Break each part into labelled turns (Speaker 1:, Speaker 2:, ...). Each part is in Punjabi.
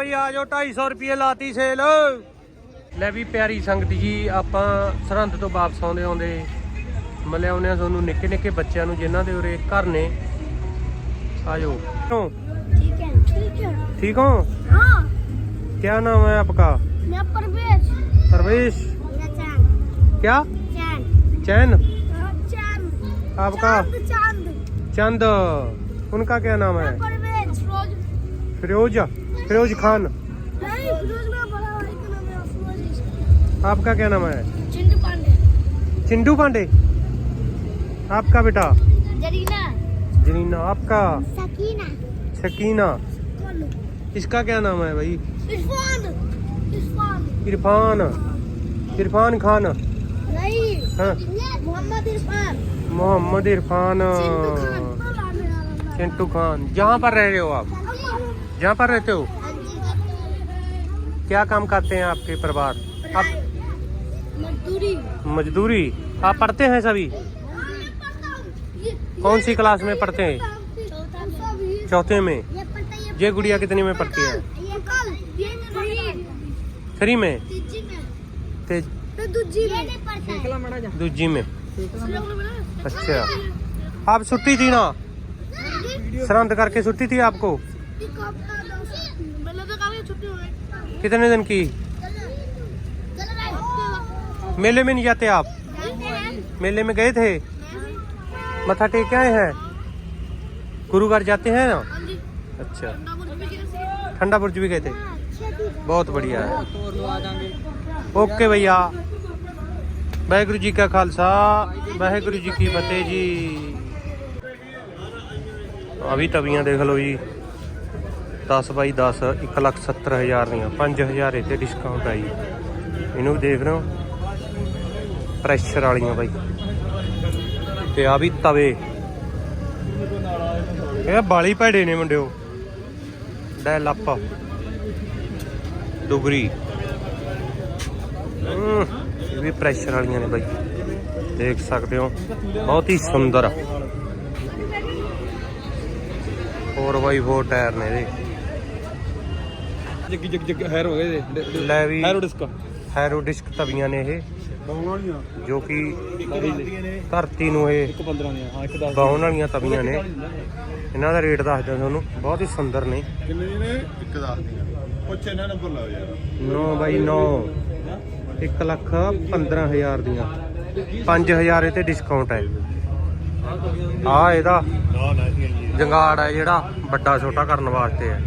Speaker 1: ਬਈ ਆ ਜਾਓ 250 ਰੁਪਏ ਲਾਤੀ ਸੇਲ ਲੈ ਵੀ ਪਿਆਰੀ ਸੰਗਤ ਜੀ ਆਪਾਂ ਸਰਹੰਦ ਤੋਂ ਵਾਪਸ ਆਉਂਦੇ ਆਉਂਦੇ ਮਿਲੇ ਆਉਂਦੇ ਆ ਤੁਹਾਨੂੰ ਨਿੱਕੇ ਨਿੱਕੇ ਬੱਚਿਆਂ ਨੂੰ ਜਿਨ੍ਹਾਂ ਦੇ ਉਰੇ ਘਰ ਨੇ ਆ ਜਾਓ
Speaker 2: ठीक है ठीक है
Speaker 1: ठीक हो
Speaker 2: हाँ
Speaker 1: क्या नाम है आपका
Speaker 2: मैं परवेश
Speaker 1: परवेश
Speaker 2: मेरा चांद
Speaker 1: क्या
Speaker 2: चांद
Speaker 1: चैन
Speaker 2: हाँ, चांद
Speaker 1: आपका
Speaker 2: चांद चांद
Speaker 1: चंद उनका क्या नाम है
Speaker 2: मैं परवेश फिरोज
Speaker 1: फिरोज खान।
Speaker 2: नहीं फिरोज मेरा बड़ा भाई का नाम है फिरोज
Speaker 1: आपका क्या नाम है?
Speaker 2: चिंटू पांडे।
Speaker 1: चिंटू पांडे? आपका बेटा?
Speaker 2: जरीना।
Speaker 1: जनीना आपका?
Speaker 2: सकीना।
Speaker 1: शकीना
Speaker 2: कौन
Speaker 1: इसका क्या नाम है भाई?
Speaker 2: इरफान। इरफान।
Speaker 1: इरफान। खान।
Speaker 2: नहीं
Speaker 1: हाँ।
Speaker 2: मोहम्मद इरफान।
Speaker 1: मोहम्मद इरफान।
Speaker 2: चिंटू खान।
Speaker 1: जहाँ पर रह रहे हो आप? जहाँ पर रहते हो? क्या काम करते हैं आपके परिवार? आप
Speaker 2: मजदूरी।
Speaker 1: मजदूरी? आप पढ़ते हैं सभी? कौन सी क्लास में पढ़ते हैं?
Speaker 2: हैं
Speaker 1: चौथे में।
Speaker 2: ये
Speaker 1: गुड़िया कितनी में पढ़ती है? थ्री में।
Speaker 2: दूजी में। है
Speaker 1: अच्छा। आप छुट्टी थी ना? सरहंद करके छुट्टी थी आपको? कितने दिन की? मेले में नहीं जाते आप? मेले में गए थे? मथा टेक के आए हैं? गुरुवार जाते हैं ना? अच्छा। ठंडा बुर्ज भी गए थे? बहुत बढ़िया है। ओके भैया। वाहगुरु जी का खालसा। वाहगुरु जी की फतेह जी। अभी तबियाँ देख लो जी। 10 ਬਾਈ 10 1 ਲੱਖ 70 ਹਜ਼ਾਰ ਦੀਆਂ 5000 ਇਹ ਤੇ ਡਿਸਕਾਊਂਟ ਆਈ ਇਹਨੂੰ ਵੀ ਦੇਖ ਰਹੇ ਹੋ? ਪ੍ਰੈਸ਼ਰ ਵਾਲੀਆਂ ਬਾਈ। ਤੇ ਆ ਵੀ ਤਵੇ। ਇਹ ਬਾਲੀ ਭੈੜੇ ਨੇ ਮੁੰਡਿਓ। ਡੈਲ ਅਪ ਡੁਗਰੀ ਇਹ ਵੀ ਪ੍ਰੈਸ਼ਰ ਵਾਲੀਆਂ ਨੇ ਬਾਈ। ਦੇਖ ਸਕਦੇ ਹੋ? ਬਹੁਤ ਹੀ ਸੁੰਦਰ। 4x4 ਟਾਇਰ ਨੇ ਇਹਦੇ।
Speaker 3: ਜੱਗੀ ਜੱਗ ਜੱਗ ਹੈਰ ਹੋ ਗਏ ਦੇ
Speaker 1: ਲੈ ਵੀ
Speaker 3: ਹੈਰੋ ਡਿਸਕ।
Speaker 1: ਹੈਰੋ ਡਿਸਕ ਤਵੀਆਂ ਨੇ ਇਹ।
Speaker 3: ਬਾਉਣ ਵਾਲੀਆਂ?
Speaker 1: ਜੋ ਕਿ ਧਰਤੀ ਨੂੰ ਇਹ
Speaker 3: ਇੱਕ 15 ਦੀਆਂ ਹਾਂ ਇੱਕ 10
Speaker 1: ਬਾਉਣ ਵਾਲੀਆਂ ਤਵੀਆਂ ਨੇ। ਇਹਨਾਂ ਦਾ ਰੇਟ ਦੱਸਦਾ ਤੁਹਾਨੂੰ ਬਹੁਤ ਹੀ ਸੁੰਦਰ ਨੇ।
Speaker 3: ਕਿੰਨੇ ਦੀਆਂ ਨੇ? ਇੱਕ 10 ਦੀਆਂ। ਪੁੱਛ ਇਹਨਾਂ ਨੰਬਰ ਲਾਓ ਯਾਰ।
Speaker 1: 9 ਬਾਈ 9 1 ਲੱਖ 15000 ਦੀਆਂ। 5000 ਇਹ ਤੇ ਡਿਸਕਾਊਂਟ ਹੈ। ਆ ਇਹਦਾ ਜੰਗਾੜ ਹੈ ਜਿਹੜਾ ਵੱਡਾ ਛੋਟਾ ਕਰਨ ਵਾਸਤੇ ਹੈ।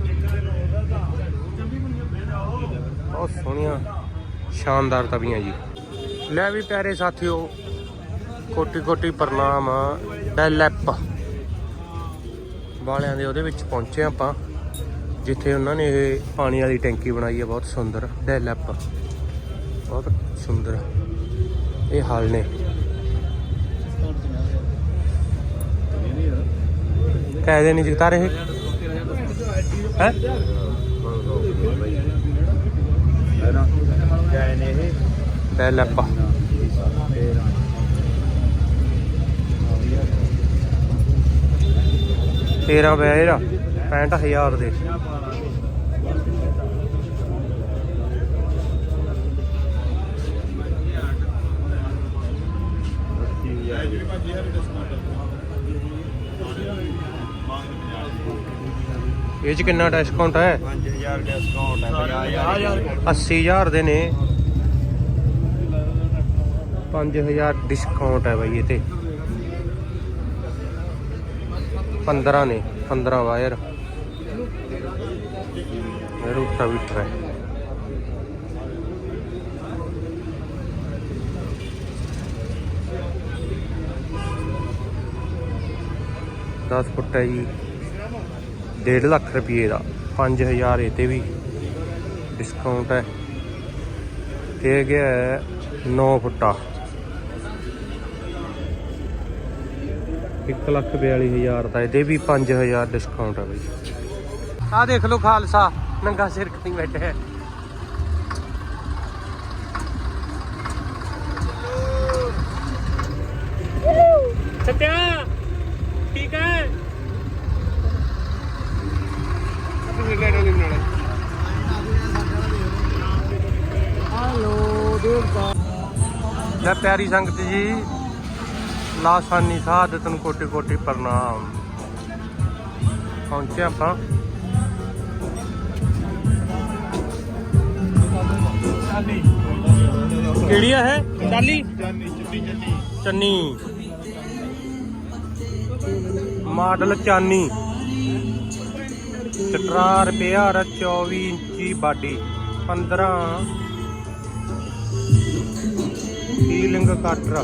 Speaker 1: ਬਹੁਤ ਸੋਹਣੀਆਂ, ਸ਼ਾਨਦਾਰ ਤਵੀਆਂ ਜੀ। ਲੈ ਵੀ ਪਿਆਰੇ ਸਾਥੀਓ ਕੋਟੀ ਕੋਟੀ ਪ੍ਰਣਾਮ ਡੈਲੈਪ ਵਾਲਿਆਂ ਦੇ ਉਹਦੇ ਵਿੱਚ ਪਹੁੰਚੇ ਆਪਾਂ, ਜਿੱਥੇ ਉਹਨਾਂ ਨੇ ਇਹ ਪਾਣੀ ਵਾਲੀ ਟੈਂਕੀ ਬਣਾਈ ਹੈ, ਬਹੁਤ ਸੁੰਦਰ ਡੈਲੈਪ ਬਹੁਤ ਸੁੰਦਰ, ਇਹ ਹਾਲ ਨੇ। ਕਾਇਦੇ ਨਹੀਂ ਜਿਤਾ ਰਹੇ ਹੈ?
Speaker 3: ਹੈ ਨਾ ਜਾਏ ਨੇ ਇਹ।
Speaker 1: ਡੈਲੈਪ ਤੇਰਾਂ ਬੈਰ 65000 ਦੇ। ਇਹ ਚ ਕਿੰਨਾ ਡਿਸਕਾਊਂਟ ਹੈ?
Speaker 3: 5000 ਡਿਸਕਾਊਂਟ ਹੈ
Speaker 1: 80000 ਦੇ ਨੇ। 5000 ਡਿਸਕਾਊਂਟ ਹੈ ਬਾਈ ਇਹ ਤੇ। 15 ਨੇ 15 ਵਾਇਰ ਰੂਟਾ ਵੀ ਹੈ। ਦਸ ਫੁੱਟ ਹੈ ਜੀ। 1.5 ਲੱਖ ਰੁਪਏ ਦਾ 5000 ਇਹ ਤੇ ਵੀ ਡਿਸਕਾਊਂਟ ਹੈ। ਇਹ ਗਿਆ 9 ਫੁੱਟਾ। 1 ਲੱਖ 42000 ਦਾ ਇਹਦੇ ਵੀ 5000 ਡਿਸਕਾਊਂਟ ਹੈ ਬਈ। ਆਹ ਦੇਖ ਲਓ ਖਾਲਸਾ, ਨੰਗਾ ਸਿਰ ਕਰੀ ਬੈਠੇ ਹੈ। ਸਤਿਆ। ਜਨਰੇਟਰ ਪਿਆਰੀ ਸੰਗਤ ਜੀ ਲਾਸਾਨੀ ਸਾਧਤ ਨੂੰ ਕੋਟੀ ਕੋਟੀ ਪ੍ਰਣਾਮ। ਪਹੁੰਚੇ ਆਪਾਂ। ਕਿਹੜੀ ਹੈ ਚਾਲੀ। ਚੰਨੀ। ਮਾਡਲ ਚਾਨੀ। ਸਟਰਾ ਰੁਪਿਆ 24 ਇੰਚੀ ਬਾਡੀ 15 ਹੀਲਿੰਗ ਕਟਰ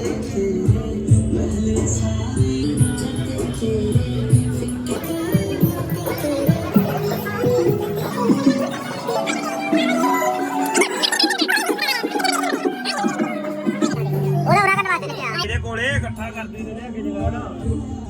Speaker 1: ਇਹਦੇ ਕੋਲੇ ਇਕੱਠਾ ਕਰਦੇ ਨੇ ਅੱਗੇ ਜਗਾ